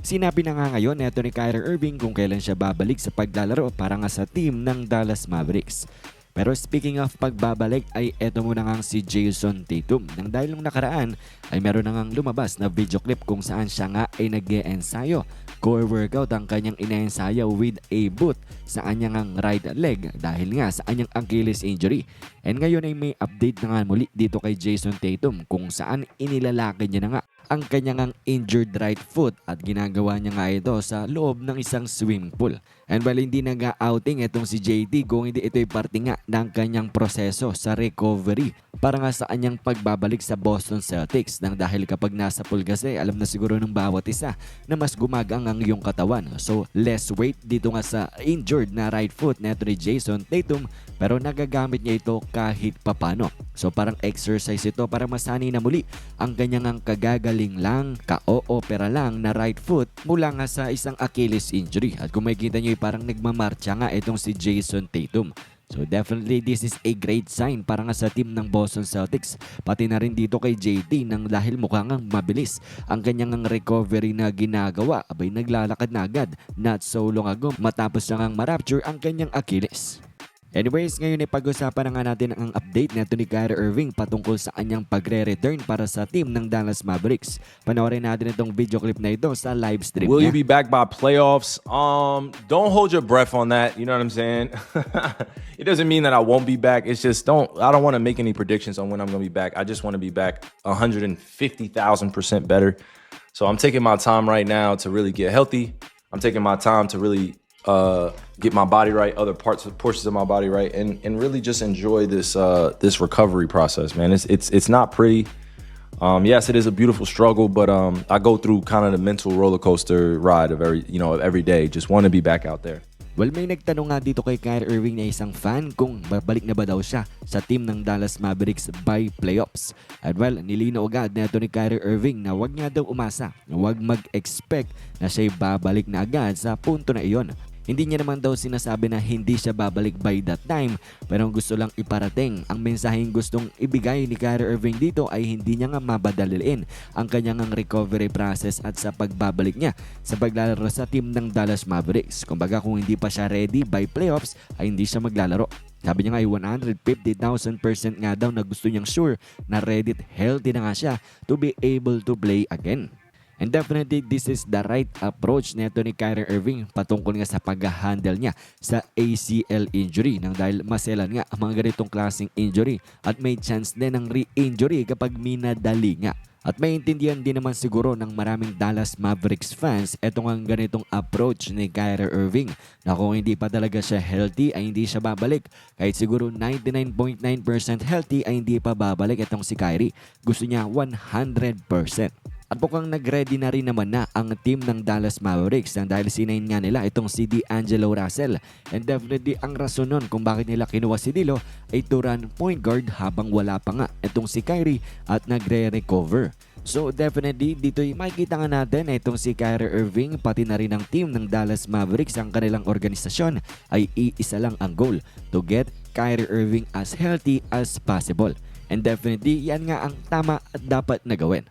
Sinabi na nga ngayon neto ni Kyrie Irving kung kailan siya babalik sa paglalaro para nga sa team ng Dallas Mavericks. Pero speaking of pagbabalik ay eto muna nga si Jason Tatum nang dahil nung nakaraan ay meron na ngang lumabas na video clip kung saan siya nga ay nag ensayo Core workout ang kanyang inaensayo with a boot sa kanyang right leg dahil nga sa kanyang Achilles injury. And ngayon ay may update na nga muli dito kay Jason Tatum kung saan inilalakad niya na nga ang kanyang injured right foot at ginagawa niya nga ito sa loob ng isang swimming pool. And while hindi nag-outing itong si JT kung hindi ito'y parte nga ng kanyang proseso sa recovery para nga sa kanyang pagbabalik sa Boston Celtics nang dahil kapag nasa pool kasi alam na siguro ng bawat isa na mas gumagang ang iyong katawan. So less weight dito nga sa injured na right foot na ni Jason Tatum pero nagagamit niya ito kahit papano. So parang exercise ito para masani na muli ang kanyang kagagaling lang, ka-o-opera lang na right foot mula nga sa isang Achilles injury. At kung makikita niyo parang nagmamarcha nga itong si Jason Tatum. So definitely this is a great sign para nga sa team ng Boston Celtics. Pati na rin dito kay JT nang dahil mukhang ang mabilis ang kanyang recovery na ginagawa. Abay naglalakad na agad not so long ago matapos na ngang marapture ang kanyang Achilles. Anyways, ngayon ay pag-usapan na nga natin ang update na ni Kyrie Irving patungkol sa kanyang pagre-return para sa team ng Dallas Mavericks. Panoorin natin itong video clip na ito sa live stream Will niya. you be back by playoffs? Um, don't hold your breath on that. You know what I'm saying? it doesn't mean that I won't be back. It's just don't. I don't want to make any predictions on when I'm going to be back. I just want to be back 150,000 percent better. So I'm taking my time right now to really get healthy. I'm taking my time to really uh, get my body right, other parts of portions of my body right, and and really just enjoy this uh, this recovery process, man. It's it's it's not pretty. Um, yes, it is a beautiful struggle, but um, I go through kind of the mental roller coaster ride of every you know every day. Just want to be back out there. Well, may nagtanong nga dito kay Kyrie Irving na isang fan kung babalik na ba daw siya sa team ng Dallas Mavericks by playoffs. At well, nilino agad na ito ni Kyrie Irving na wag nga daw umasa, wag mag-expect na siya'y babalik na agad sa punto na iyon. Hindi niya naman daw sinasabi na hindi siya babalik by that time pero gusto lang iparating. Ang mensaheng gustong ibigay ni Kyrie Irving dito ay hindi niya nga mabadalilin ang kanyang recovery process at sa pagbabalik niya sa paglalaro sa team ng Dallas Mavericks. Kumbaga kung hindi pa siya ready by playoffs ay hindi siya maglalaro. Sabi niya nga ay 150,000% nga daw na gusto niyang sure na ready healthy na nga siya to be able to play again. And definitely, this is the right approach neto ni Kyrie Irving patungkol nga sa pag-handle niya sa ACL injury nang dahil maselan nga ang mga ganitong klaseng injury at may chance din ng re-injury kapag minadali nga. At maintindihan din naman siguro ng maraming Dallas Mavericks fans etong ang ganitong approach ni Kyrie Irving na kung hindi pa talaga siya healthy ay hindi siya babalik. Kahit siguro 99.9% healthy ay hindi pa babalik itong si Kyrie. Gusto niya 100%. At mukhang nag-ready na rin naman na ang team ng Dallas Mavericks nang dahil sinayin nga nila itong si D'Angelo Russell. And definitely ang rason nun kung bakit nila kinuha si Dilo ay to run point guard habang wala pa nga itong si Kyrie at nagre-recover. So definitely dito makikita nga natin na itong si Kyrie Irving pati na rin ang team ng Dallas Mavericks ang kanilang organisasyon ay iisa lang ang goal to get Kyrie Irving as healthy as possible. And definitely yan nga ang tama at dapat na gawin.